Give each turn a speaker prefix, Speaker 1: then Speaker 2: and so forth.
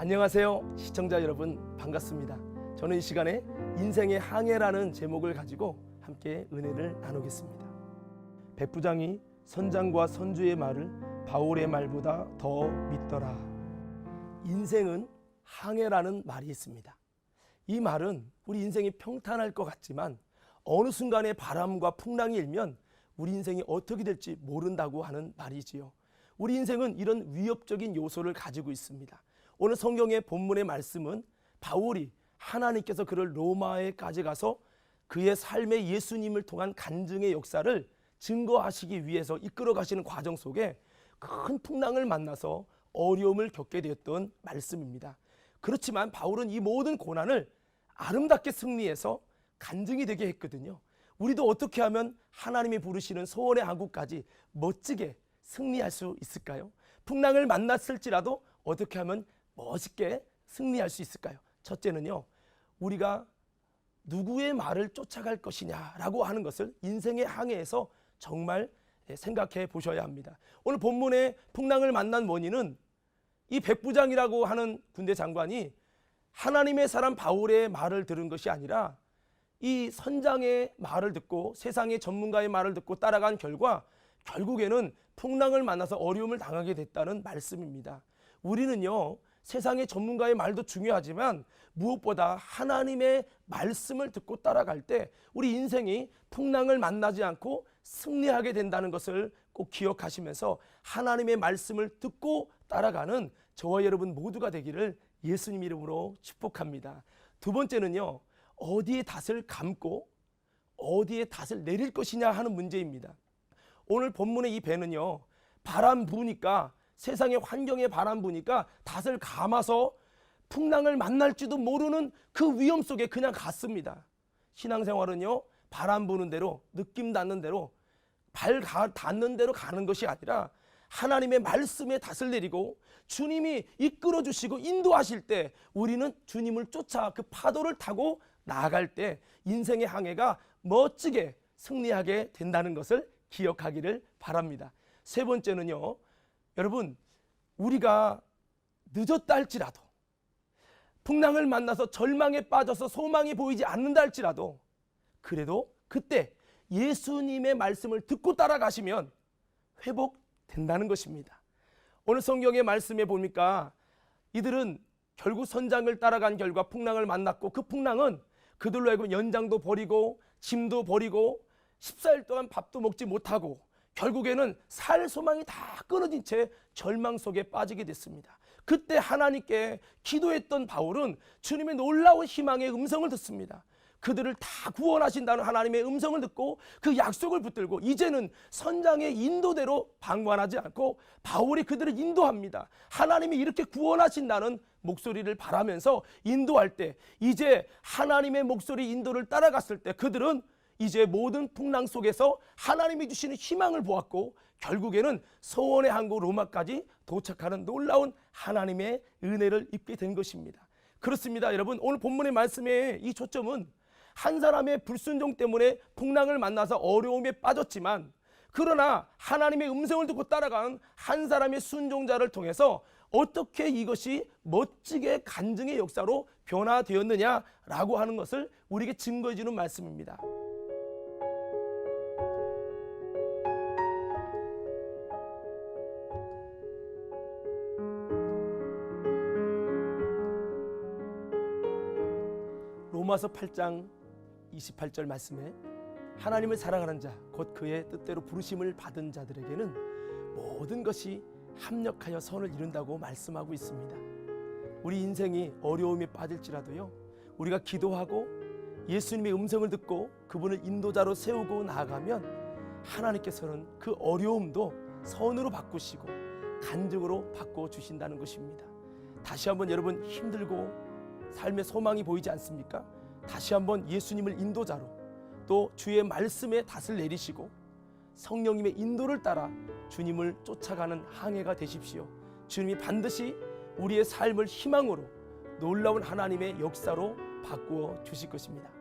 Speaker 1: 안녕하세요. 시청자 여러분 반갑습니다. 저는 이 시간에 인생의 항해라는 제목을 가지고 함께 은혜를 나누겠습니다. 백부장이 선장과 선주의 말을 바울의 말보다 더 믿더라. 인생은 항해라는 말이 있습니다. 이 말은 우리 인생이 평탄할 것 같지만 어느 순간에 바람과 풍랑이 일면 우리 인생이 어떻게 될지 모른다고 하는 말이지요. 우리 인생은 이런 위협적인 요소를 가지고 있습니다. 오늘 성경의 본문의 말씀은 바울이 하나님께서 그를 로마에까지 가서 그의 삶의 예수님을 통한 간증의 역사를 증거하시기 위해서 이끌어 가시는 과정 속에 큰 풍랑을 만나서 어려움을 겪게 되었던 말씀입니다. 그렇지만 바울은 이 모든 고난을 아름답게 승리해서 간증이 되게 했거든요. 우리도 어떻게 하면 하나님이 부르시는 소원의 항구까지 멋지게 승리할 수 있을까요? 풍랑을 만났을지라도 어떻게 하면 멋있게 승리할 수 있을까요? 첫째는요, 우리가 누구의 말을 쫓아갈 것이냐라고 하는 것을 인생의 항해에서 정말 생각해 보셔야 합니다. 오늘 본문의 풍랑을 만난 원인은 이 백부장이라고 하는 군대 장관이 하나님의 사람 바울의 말을 들은 것이 아니라 이 선장의 말을 듣고 세상의 전문가의 말을 듣고 따라간 결과 결국에는 풍랑을 만나서 어려움을 당하게 됐다는 말씀입니다. 우리는요, 세상의 전문가의 말도 중요하지만 무엇보다 하나님의 말씀을 듣고 따라갈 때 우리 인생이 풍랑을 만나지 않고 승리하게 된다는 것을 꼭 기억하시면서 하나님의 말씀을 듣고 따라가는 저와 여러분 모두가 되기를 예수님 이름으로 축복합니다. 두 번째는요, 어디에 닷을 감고 어디에 닷을 내릴 것이냐 하는 문제입니다. 오늘 본문의 이 배는요, 바람 부니까 세상의 환경에 바람 부니까 닷을 감아서 풍랑을 만날지도 모르는 그 위험 속에 그냥 갔습니다. 신앙생활은요, 바람 부는 대로, 느낌 닿는 대로, 발 가- 닿는 대로 가는 것이 아니라 하나님의 말씀에 닷을 내리고 주님이 이끌어 주시고 인도하실 때 우리는 주님을 쫓아 그 파도를 타고 나아갈 때 인생의 항해가 멋지게 승리하게 된다는 것을 기억하기를 바랍니다. 세 번째는요, 여러분, 우리가 늦었다 할지라도 풍랑을 만나서 절망에 빠져서 소망이 보이지 않는다 할지라도 그래도 그때 예수님의 말씀을 듣고 따라가시면 회복된다는 것입니다. 오늘 성경의 말씀에 보니까 이들은 결국 선장을 따라간 결과 풍랑을 만났고 그 풍랑은 그들로 하여금 연장도 버리고 짐도 버리고 14일 동안 밥도 먹지 못하고 결국에는 살 소망이 다 끊어진 채 절망 속에 빠지게 됐습니다. 그때 하나님께 기도했던 바울은 주님의 놀라운 희망의 음성을 듣습니다. 그들을 다 구원하신다는 하나님의 음성을 듣고 그 약속을 붙들고 이제는 선장의 인도대로 방관하지 않고 바울이 그들을 인도합니다. 하나님이 이렇게 구원하신다는 목소리를 바라면서 인도할 때 이제 하나님의 목소리 인도를 따라갔을 때 그들은 이제 모든 풍랑 속에서 하나님이 주시는 희망을 보았고 결국에는 소원의 항구 로마까지 도착하는 놀라운 하나님의 은혜를 입게 된 것입니다. 그렇습니다. 여러분 오늘 본문의 말씀의 이 초점은 한 사람의 불순종 때문에 풍랑을 만나서 어려움에 빠졌지만 그러나 하나님의 음성을 듣고 따라가는 한 사람의 순종자를 통해서 어떻게 이것이 멋지게 간증의 역사로 변화되었느냐라고 하는 것을 우리에게 증거해 주는 말씀입니다. 로마서 8장 28절 말씀에 하나님을 사랑하는 자, 곧 그의 뜻대로 부르심을 받은 자들에게는 모든 것이 합력하여 선을 이룬다고 말씀하고 있습니다. 우리 인생이 어려움에 빠질지라도요, 우리가 기도하고 예수님의 음성을 듣고 그분을 인도자로 세우고 나아가면 하나님께서는 그 어려움도 선으로 바꾸시고 간증으로 바꿔 주신다는 것입니다. 다시 한번 여러분 힘들고 삶의 소망이 보이지 않습니까? 다시 한번 예수님을 인도자로 또 주의 말씀에 닷을 내리시고 성령님의 인도를 따라 주님을 쫓아가는 항해가 되십시오. 주님이 반드시 우리의 삶을 희망으로 놀라운 하나님의 역사로 바꾸어 주실 것입니다.